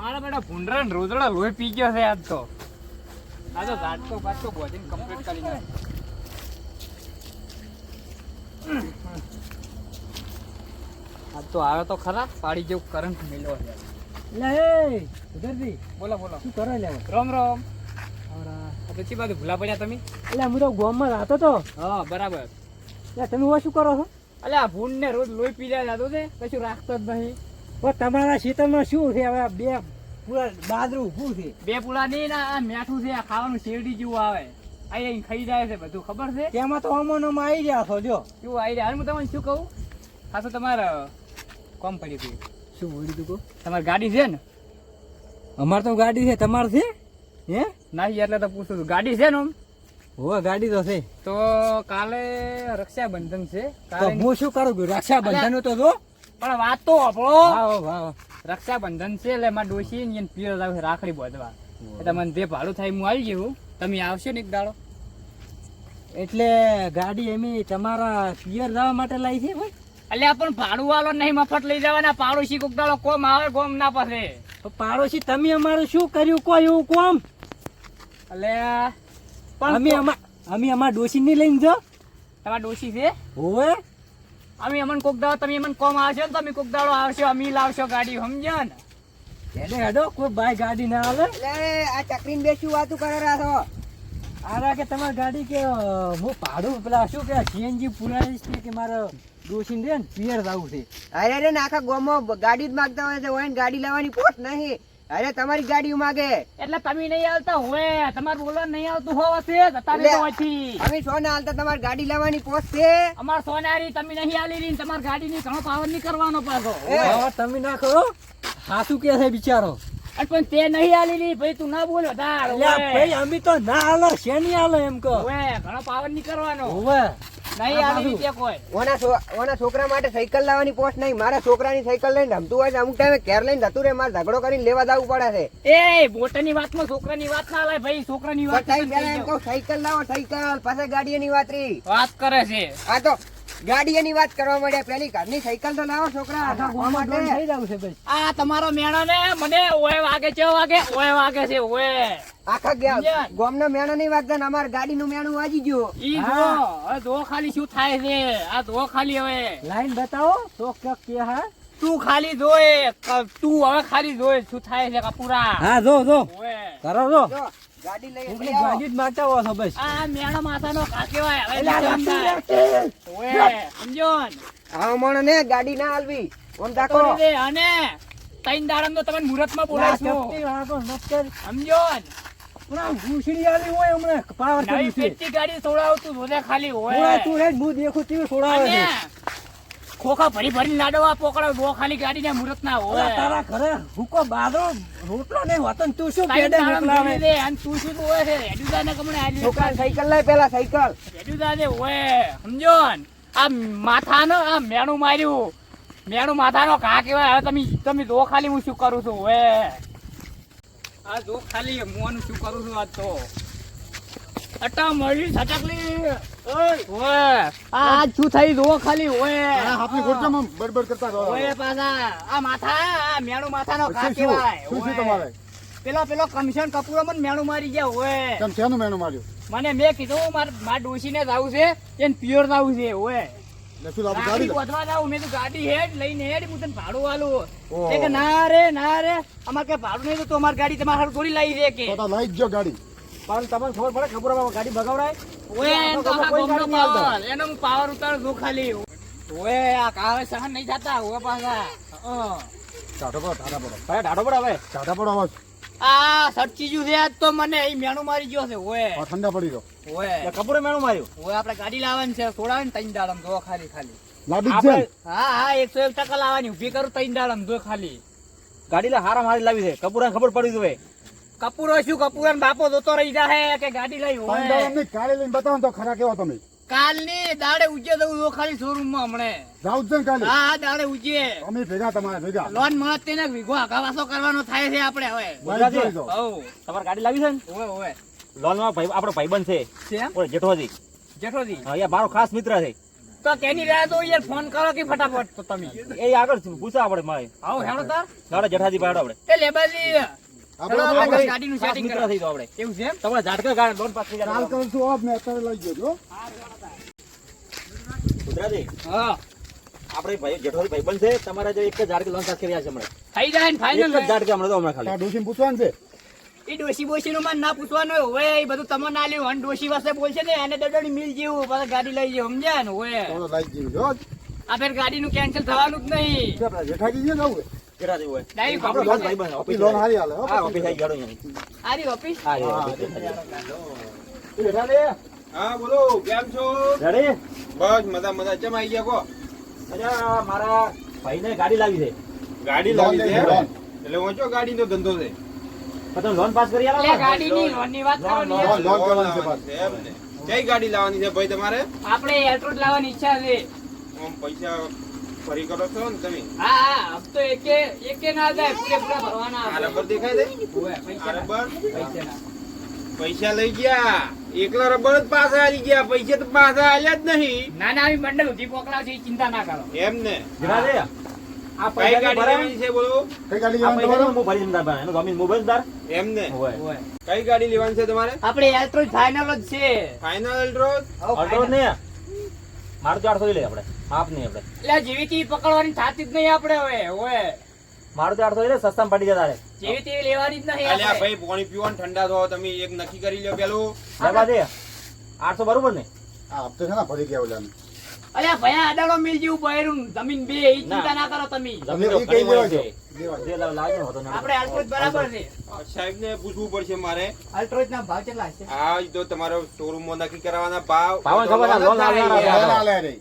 મારા બેટા ભૂંડરા ને રોદડા લોહી પી ગયો છે આજ તો. આ તો ઝાટકો પાટકો બોધીને કમ્પ્લીટ કરી નાખ. આજ તો આવે તો ખરા પાડી જેવું કરંટ મેળવો છે. લે ઉધરજી. બોલો બોલો. શું કરો લે રમ રમ. પછી બાજુ ભૂલા પડ્યા તમે? એટલે હું તો ગોમમાં રાતો તો. હા બરાબર. એટલે તમે શું કરો છો? એટલે આ ભૂંડ ને રોજ લોહી પી જાય જતો છે કશું રાખતો જ નહીં. તમારા ખેતરમાં શું છે? હવે બે પૂરા બાદરું ઊભું છે? બે પુલા નહીં ના આ મેઠું છે આ ખાવાનું શેરડી જેવું આવે. આઈને ખાઈ જાય છે બધું ખબર છે? તેમાં તો અમોનોમાં આવી ગયા છો જો. શું આવી રહ્યા. હું તમને શું કહું? તો તમારે કોમ પડી ગયું. શું બોલી તું કહો? તમારી ગાડી છે ને? અમારે તો ગાડી છે તમારે છે? હે? નાહી એટલે તો પૂછું છું. ગાડી છે ને આમ? હોવે ગાડી તો છે. તો કાલે રક્ષાબંધન છે. હું શું કરું? રક્ષાબંધન તો જો. પણ વાત તો આપણો. રક્ષાબંધન છે એટલે મારા ડોશી ને એને લાવે રાખડી બાંધવા. એટલે મને જે ભાડું થાય હું આવી જવું. તમે આવશો ને એક દાડો? એટલે ગાડી એમી તમારા પિયર જવા માટે લાવી છે ભાઈ? એટલે પણ ભાડું વાળો નહીં મફત લઈ જવાના. પાડોશી કોક દાડો કોમ આવે કોમ ના પાસે તો પાડોશી તમે અમારું શું કર્યું? કોઈ એવું કોમ? એટલે અમે અમા અમે અમારા ડોસી ને લઈને જો. તમારા ડોશી છે? હોવે. અમે અમન કોક દાડો તમે અમન કોમ આવશો ને તમે કોક દાડો આવશો અમે લાવશો ગાડી સમજો ને? એટલે હેડો કોઈ ભાઈ ગાડી ના આવે એટલે આ ચકરીને બે શું વાતું કરે રાખો આરા કે તમારી ગાડી કે હું પાડું પેલા શું કે સીએનજી પુરાવીશ ને કે મારે ડોસીને રે ને પિયર જવું છે. અરે રે ને આખા ગોમો ગાડી જ માગતા હોય છે હોય ગાડી લેવાની પોટ નહીં. અરે તમારી ગાડી માગે. એટલે તમે નહીં આવતા હોય તમારું બોલવા નહીં આવતું હોવા છે જતા રહેજો અમે છો ને હાલતા તમારી ગાડી લેવાની પોત છે. અમાર સોનારી તમે નહીં આલી રહી તમારી ગાડી ની ઘણો પાવર નહીં કરવાનો પાછો તમે ના કરો સાસુ કે છે બિચારો. પણ તે નહીં આલી રહી. ભાઈ તું ના બોલ આ ભાઈ અમે તો ના હાલો શેની હાલો એમ કહો. ઘણો પાવર નહીં કરવાનો હોવે. નહીં કોઈ. ઓના ઓના છોકરા માટે સાયકલ લાવવાની પોસ્ટ નહીં. મારા છોકરાની સાયકલ લઈને રમતું હોય અમુક ટાઈમે કેર લઈને જતું રહે. મારે ઝઘડો કરીને લેવા જવું પડે છે. એ બોટની વાતમાં છોકરાની વાત ના લાય ભાઈ. છોકરાની વાત એમ કહું સાયકલ લાવો સાયકલ. પાસે ગાડીની વાત રી વાત કરે છે. આ તો ગાડીની વાત કરવા માંડ્યા પેલી. ઘરની સાયકલ તો લાવો છોકરા. આખા રાખવા ગામમાં માટે. થઈ જવું છે આ તમારો મેણો ને મને ઓય વાગે છે વાગે? ઓય વાગે છે ઓય. આખા ગયા? ગામનો મેણો નહીં વાગતા ને ગાડી નું મેણું વાજી ગયું. ઈ જો હવે જો ખાલી શું થાય છે? આ જો ખાલી હવે. લાઈન બતાવો. તો કે કે હા. તું ખાલી જોય. તું હવે ખાલી જોય શું થાય છે કપૂરા. હા જો જો. કરો જો. ગાડી લઈ ગાડી જ છો બસ. આ મેણો હવે સમજો? આ માણો ને ગાડી ના હાલવી. ઓમ તાકો કરી દે અને તૈન દાડમ તો તમને મુહૂર્તમાં બોલાવીશું. સમજો ઘૂસડી આવી હોય હમણાં. પાવર નવી પેટી ગાડી સોડાવતું જોજે ખાલી હોય. તું રે હું દેખું તેવું છોડાવે છે. ખોખા ભરી ભરી લાડવા પોકડા દો ખાલી ગાડી ને મુહૂર્ત ના હોય તારા ઘરે હુકો બાદો રોટલો નહીં હોતો તું શું પેડે મોકલાવે? જોઈ લે, તું શું તો હોય છે? રેડુદા ને કમણે આલી છોકરા સાયકલ લાય પેલા સાયકલ. રેડ્યુદા ને હોય સમજો આ માથાનો આ મેણું માર્યું. મેણું માથાનો ઘા કેવાય હવે તમે તમે દો ખાલી હું શું કરું છું હોય. આ જો ખાલી હું શું કરું છું આજ તો. અટ્ટા મળી સટકલી ઓય આ શું થઈ? જો ખાલી હોય આપની ખોરચામાં બડબડ કરતા રહો. ઓય પાછા આ માથા આ મેણું માથાનો શું શું? તમારે? પેલો પેલો કમિશન કપૂરો મને મેણું મારી ગયા હોય શેનું મેનુ માર્યું? મને મેં કીધું માર માર ડોશીને જાવું છે એને પ્યોર જાવું છે ઓય. એટલે લાવું ગાડી ગોતવા જાવું મેં તો ગાડી હેડ લઈને હેડ હું તને ભાડું આલું. કે ના રે ના રે અમાર કે ભાડું નહીં તો અમાર ગાડી તમારે હારું થોડી લાવી દે કે. તો તો લઈ જ ગાડી. પણ તમને ખબર પડે ખબર આવે ગાડી બગાવડાય ઓય એનો તો આખા કોઈ ગાડી નહીં આવતા. પાવર એનો હું પાવર ઉતાર દો ખાલી. ઓય આ કાવે સહન નહીં થતા ઓય પાછા. હં. ટાઢો પડો ઢાડો પડો. ભાઈ ઢાઢો પડો હવે. ટાઢા પડો અવાજ આ સટચીજું છે આજ તો મને અહીં મેણું મારી ગયો છે ઓએ ઠંડા પડી ગયો. ઓય. કપૂરે મેણું માર્યું. ઓએ આપણે ગાડી લાવવાની છે થોડા ને તૈન દાડમ જો ખાલી ખાલી. જ છે હા હા એકસો એક ટકા લાવવાની ઊભી કરું તૈન દાડમ જો ખાલી. ગાડી લે હારા મારી લાવી છે. કપૂરા ખબર પડી જોઈએ કપૂરો શું કપૂર ને બાપો જોતો રહી જાય કે ગાડી લઈ હોય? કાલે લઈને બતાવો તો ખરા કેવો તમે. કાલની દાડે ઉજે દઉં ખાલી શોરૂમમાં હમણે જાવ છે કાલે. હા હા દાડે ઉજે અમે ભેગા તમારે ભેગા. લોન મળે તેને વીઘો આઘાવાસો કરવાનો થાય છે આપણે હવે. લઈ જ જો. હઉ. તમારે ગાડી લાવી છે ને? ઓવે ઓવે લોનમાં ભાઈ આપણો ભાઈબંધ છે. કેમ જેઠોજી. જેઠોજી? હા, એ મારો ખાસ મિત્ર છે. તો કેની રાહ તો યાર? ફોન કરો કે ફટાફટ? તો તમે. એ આગળ છે, પૂછો આપણે મારે. આવો હેડો તાર. જેઠાજી પાડો આપણે. એ લેબાજી. આપણે ચલો, આપણે આપણે ગાડીનું સેટિંગ મિત્ર થઈ જાઓ આપણે. કેવું છે એમ? તમારે ઝાટકા ગાડી લોન પાસ થઈ કાલ કરશું આપ ને અત્યારે લઈ જજો. ગુજરાતી? હા. આપણે ભાઈ જેઠાજી ભાઈબંધ છે તમારા જો એક જ ઝાટકે લોન પાસ રહ્યા છે હમણાં. થઈ જાય ને એક ફાઇનલ જ ઝાટકે હમણાં તો હમણાં ખાલી. આ પૂછવાનું છે? એ ડોશી બોશી નું ના પૂછવાનું હોય એ બધું તમને ના લ્યું. અને ડોશી પાસે બોલશે ને એને દડોડી મિલ જેવું પછી ગાડી લઈ જવું સમજ્યા ને હોય આ ફેર ગાડીનું કેન્સલ થવાનું જ નહીં. જેઠાજી છે જવું જેઠાજી હોય. ડાયરેક્ટ આપણે લોન ભાઈબંધ ઓફિસ લોન હારી હાલે ઓફિસ આવી ગયો અહીંયા આરી ઓફિસ હા ઓફિસ જેઠાજી જેઠાજી હા બોલો કેમ છો? રેડી? બસ મજા મજા. ચમ આવી ગયા કો? અચ્છા મારા ભાઈને ગાડી લાવી છે. ગાડી લાવી છે. એટલે ઊંચો ગાડીનો ધંધો છે? પણ લોન પાસ કરી આલો ની? લોન. ની વાત કરો ને લોન, લોન કરવાની છે લાવવાની છે એમ ને. કઈ ગાડી લાવવાની છે ભાઈ તમારે? આપણે એલ્ટ્રોડ લાવવાની ઈચ્છા છે. ઓમ પૈસા ફરી કરો છો ને તમે? હા હા હપ્તો એકે એકે ના જાય પૂરેપૂરા ભરવાના આ આપણે. દેખાય દે પૈસા પૈસા ના. પૈસા લઈ ગયા. એકલા રબર જ પાછા આવી ગયા. પૈસા તો પાછા આવ્યા જ નહીં. ના ના આવી મંડળ ઉધી મોકલાવશે છે ચિંતા ના કરો. એમ ને. આ કઈ ગાડી છે બોલો? કઈ ગાડી એમ ને. કઈ ગાડી લેવાની તમારે? આપણે ફાઇનલ જ છે. ફાઇનલ અલ્ટ્રો જ નહીં. મારું તો આઠસો લે આપણે. માપ નહીં આપણે. એટલે જેવી પકડવાની થાતી જ નહીં આપણે હવે હોય. મારું તો આઠસો લે સસ્તામાં પડી જતા જેવી તેવી લેવાની જ નહીં અલ્યા ભાઈ પાણી પીવો ને ઠંડા થો તમે એક નક્કી કરી લ્યો પેલું. લેવા દે આઠસો બરોબર ને? આ હપ્તો છે ને ભરી ગયા ઓલા અલ્યા ભયા અડાડો મિલ જેવું બહેરું જમીન બે એ ચિંતા ના કરો તમે. જમીન કઈ લેવા છે. આપણે અલ્ટ્રોજ બરાબર છે. સાહેબ ને પૂછવું પડશે મારે. અલ્ટ્રોજ ના ભાવ કેટલા છે? આજ તો તમારો શોરૂમમાં નક્કી કરવાના ભાવ. ભાવ ખબર.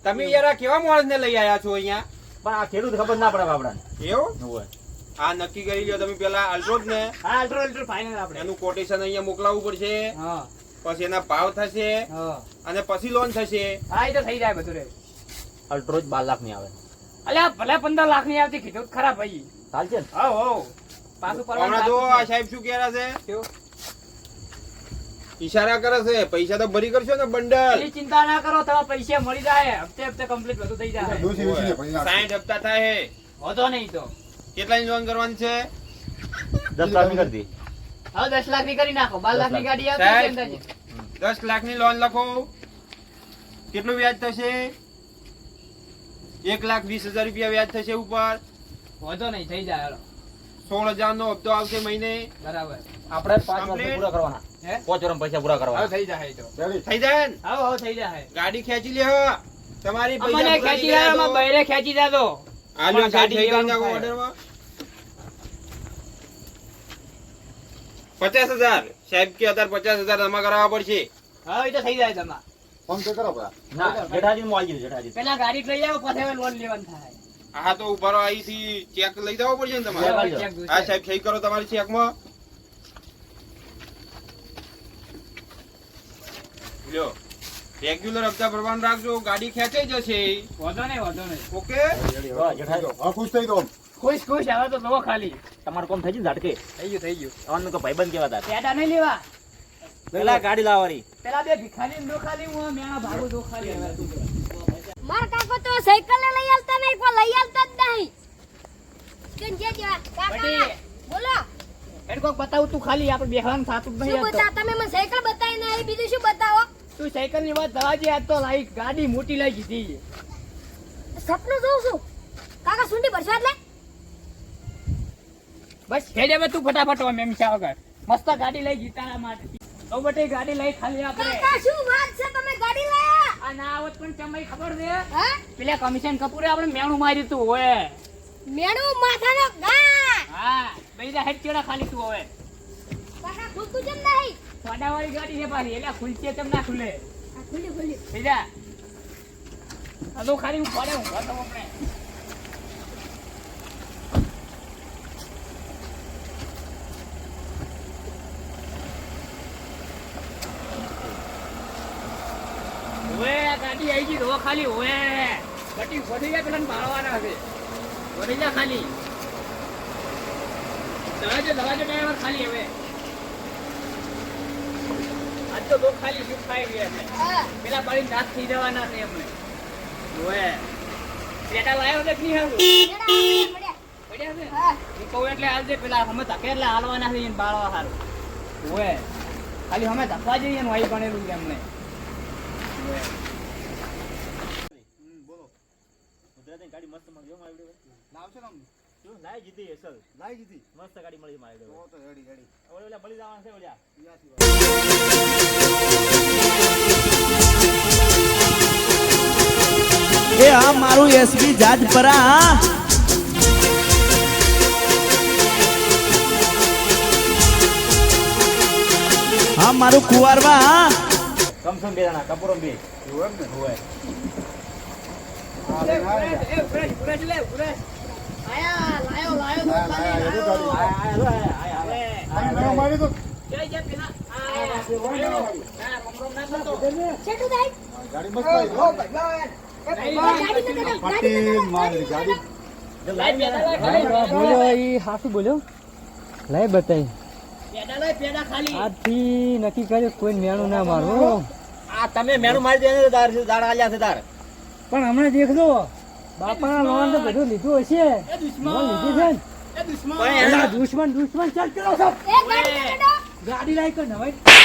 તમે યાર કેવા માણસ ને લઈ આયા છો અહીંયા? પણ આ ખેડૂત ખબર ના પડે બાપડાને. એવું હોય. આ નક્કી કરી લ્યો તમે પેલા અલ્ટ્રોજ ને. હા અલ્ટ્રો અલ્ટ્રો ફાઇનલ આપણે. એનું કોટેશન અહીંયા મોકલાવવું પડશે. હા. પછી એના ભાવ થશે. હા. અને પછી લોન થશે. હા એ તો થઈ જાય બધું રે. અલ્ટ્રો જ બાર લાખની આવે. અલ્યા ભલે પંદર લાખની આવતી કીધું તો ખરા ભાઈ. ચાલશે હા હવ પાછું પરવા જો આ સાહેબ શું કહેરા છે? ઈશારા કરે છે. પૈસા તો ભરી કરશો ને બંડલ. ચિંતા ના કરો તમારા પૈસા મળી જાય. હપ્તે હપ્તે કમ્પ્લીટ બધું થઈ જાય. ડોશી ડોશીને ભરી નાખો. સાઠ હપ્તા થાય. હે. વધો નહીં તો. કેટલાની લોન કરવાની છે? દસ લાખની કરી દી. હવે દસ લાખની કરી નાખો. બાર લાખ. ની ગાડી સાહેબ. દસ લાખની લોન લખો. કેટલું વ્યાજ થશે? એક લાખ વીસ હજાર રૂપિયા વ્યાજ થશે ઉપર. વધો નહીં થઈ જાય સોળ હજાર નો હપ્તો આવશે મહિને. બરાબર. આપણે પાંચ વર્ષ પૂરા કરવાના. પાંચ વર્ષ પૈસા પૂરા કરવા થઈ જાય થઈ જાય. હવે થઈ જાય. ગાડી ખેંચી લે તમારી પૈસા ખેંચી બૈરે ખેંચી સાહેબ, ગાડી. ઓર્ડરમાં. પચાસ હજાર. સાહેબ કે અત્યારે પચાસ હજાર જમા કરાવવા પડશે. હા એ તો થઈ જાય જમા. ફોન પે કરો. ના જેઠાજી નું આવી જેઠાજી. પેલા ગાડી લઈ આવો પછી લોન લેવાનું થાય. હા તો ઊભા રહો અહીંથી ચેક લઈ જવો પડશે ને તમારે? લ્યો. હા સાહેબ સહી કરો તમારી ચેકમાં લ્યો રેગ્યુલર હપ્તા ભરવાનું રાખજો ગાડી ખેંચાઈ જશે. વધો નહીં વધો નહીં. ઓકે હા, હા, ખુશ થઈ દો ખુશ ખુશ હવે તો લો ખાલી. તમારું કોમ થઈ ગયું ઝાટકે થઈ ગયું થઈ ગયું. અવાનું તો ભાઈબંધ કેવા હતા પેડા નહીં લેવા. પેલા ગાડી લાવવાની. પેલા બે ભિખારી દો ખાલી હું મેણા ભાગો દો ખાલી માર કાકો તો સાયકલ લઈ આલતા નહીં કોઈ લઈ આલતા જ નહીં. કેમ જે જે કાકા બોલો. એને કોક બતાવું તું ખાલી આપણે બેહવાનું થાતું નહીં શું. બતા તમે મને સાયકલ બતાવી નહીં બીજું શું બતાવો? તું સાયકલની વાત દવા આજ તો લાઈ ગાડી મોટી લઈ કીધી સપનું જોઉં છું. કાકા સુંડી ભરશો એટલે? બસ હેડે તું ફટાફટ આમ એમ છે વગર મસ્ત ગાડી લઈ જીતાના માટે. તો બટી ગાડી લઈ ખાલી આપણે. કાકા શું વાત છે? તમે ગાડી લાયા? આ ના આવત પણ ચમઈ ખબર દે હે? પેલા કમિશન કપૂરે આપણે મેણું માર્યું તું હોય મેણું માથાનો ગા હા બેજા હેડ ચેડા ખાલી તું હવે. કાકા ખુલતું કેમ નહીં? સોડા વાળી ગાડી છે પાછી એટલે ખુલશે તેમ ના ખુલે? ખુલી ખુલ્યું બેજા આ તો ખાલી હું પડે હું ઘર તો આપણે ઓએ આ ગાડી આવી ગઈ તો ખાલી હોય. બટી વધી જાય પેલા બાળવાના છે. વધી જા ખાલી. દરવાજો દરવાજો ડ્રાઈવર ખાલી હવે. આજ તો બહુ ખાલી શું ખાઈ ગયા છે પેલા પાણી દાંત થઈ જવાના છે એમને. હોય પેટા લાયો દેખ નહીં હારું. પડ્યા, પડ્યા. પડ્યા છે? હું. કહું એટલે હાલજે પેલા અમે ધકે એટલે હાલવાના છે એને બાળવા હારું. ઓએ ખાલી અમે ધકવા જઈએ ને વાઈ બનેલું છે એમને ગુજરાતની ગાડી મસ્ત મળી હો મારી જોડે. લાવશે ને શું? લાઈ જીધી અસલ. લાઈ દીધી? મસ્ત ગાડી મળી મારી તો તો રેડી રેડી. ઓલે ઓલા બળી જવાના છે ઓલ્યા. એ આ મારું એસબી જાજપરા. હા હા મારું કુવારવા. કમસમ બે જણા કપૂરમ બે. હોય ને? હોય. બોલ્યો લઈ બતાવી. આજથી નક્કી કર્યું કોઈ મેણું ના મારું આ તમે મેનું મારી દે દાર દાર આલ્યા છે તાર પણ હમણાં દેખજો બાપાના લોન તો બધું લીધું હશે. એ લોન લીધી છે ને? દુશ્મન. દુશ્મન દુશ્મન ચાલ ચલો સબ ગાડી નવાઈ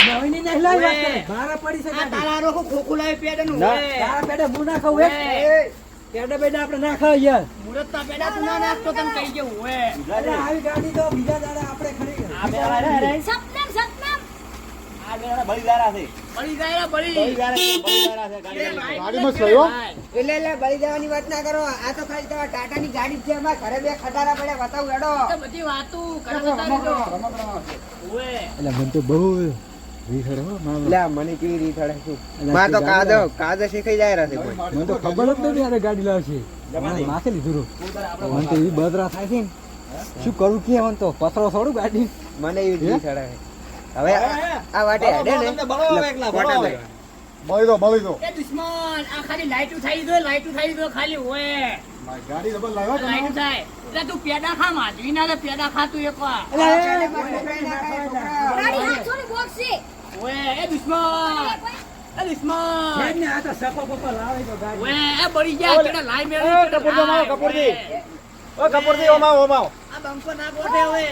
નવાઈ ની નહીં લાવી વાત કરે. ભાડા પડી છે આ તારા રોકો ખોખું લાવી પેડાનું. ના, તારા પેડે હું ના ખાવું એક. પેડે પેડે આપણે ના ખાવ યાર. મુરતના પેડા તું ના નાખતો તને કહી ઓય. અરે આવી ગાડી તો બીજા દાડે આપણે ખરી એટલે એટલે બળી જવાની વાત ના કરો. આ તો ખાલી તમારા ટાટાની ગાડી છે. અમારા ઘરે બે ખટારા પડ્યા બતાવું એડો બધી વાતું મને તો બહુ હો મને કેવી રીત હડે શું અલા, માં તો કાદો કાદો શીખાઈ જાય રહેશે કોઈ. મને તો ખબર જ નથી યાર ગાડી લાવશે. માથે લીધું મને તો એવી બદરા થાય છે ને. શું કરું કે મને તો? પથરો છોડું ગાડી? મને એવી હડે હવે આ- વાટે હેડે ને બળો દો બળી દો એ દુશ્મન આ ખાલી લાઈટું થઈ ગયો લાઈટું થઈ ગયો ખાલી ઓય મારી ગાડી ડબલ લાવ્યો લાઈટું થાય એટલે તું પેડા ખા માધવી ના લે પેડા ખાતું એક વાર ના ગાડી હાથોની બોક્સ છે. ઓય એ દુશ્મન એ દુશ્મન આ તો સપો પપ્પા લાવે તો ગાડી ઓય એ બળી ગયા કેડા લાઈ મેળવી કપૂરજી કપૂરજી. ઓ કપૂરજી ઓમાવ ઓમાવ આ બંકો ના ગોઠે હવે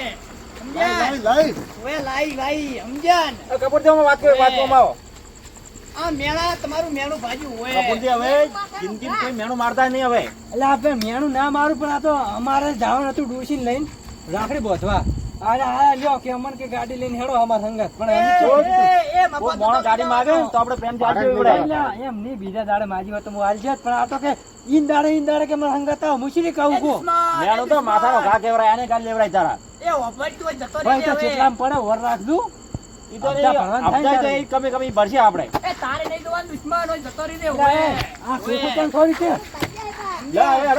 મેણું મારતા નહીં હવે. એટલે આપણે મેણું ના મારું પણ આ તો અમારે જવાનું હતું ડોસીને લઈને રાખડી બોધવા. અરે હા લ્યો કે અમન કે ગાડી લઈને હેડો અમાર સંગત. પણ એમ મોણો ગાડી માગે તો આપણે પ્રેમથી આપી પડે એમ નહીં બીજા દાડે માજી હોય તો હું હાલ પણ આ તો કે ઈન દાડે ઈન દાડે કે મારા સંગત આવો. મુશીરી કહું કો તો માથાનો. ઘા કેવરાય આને ગાડી લેવરાય તારા. એ જતો હવે. ચેટલામ પડે? રાખજો. ઈ તો હપ્તા ભરવાના થાય હપ્તા તો તારે. એ કમી કમી ભરશે આપણે. એ તારે નહીં જોવાનું દુશ્મન હોય જતો રહેજે એટલે હોય. આ હોય. ખોખું પણ થોડી છે? લે હવે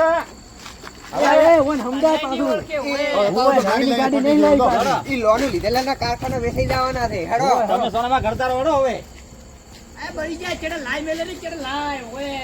હેડો. અરે એ ઓન સમજાય નહીં પાછું ઓળખે, હોય. ઓય, ગાડી ગાડી નહીં લાવી પાછી. ઈ લોનું લીધેલા કારખાના વેચાઈ જવાના છે હેડો તમે સોનામાં ઘરતા રહો હેડો હવે એ બળી જાય ચેડે લાઈ મેલે ચેડે લાઈ હોય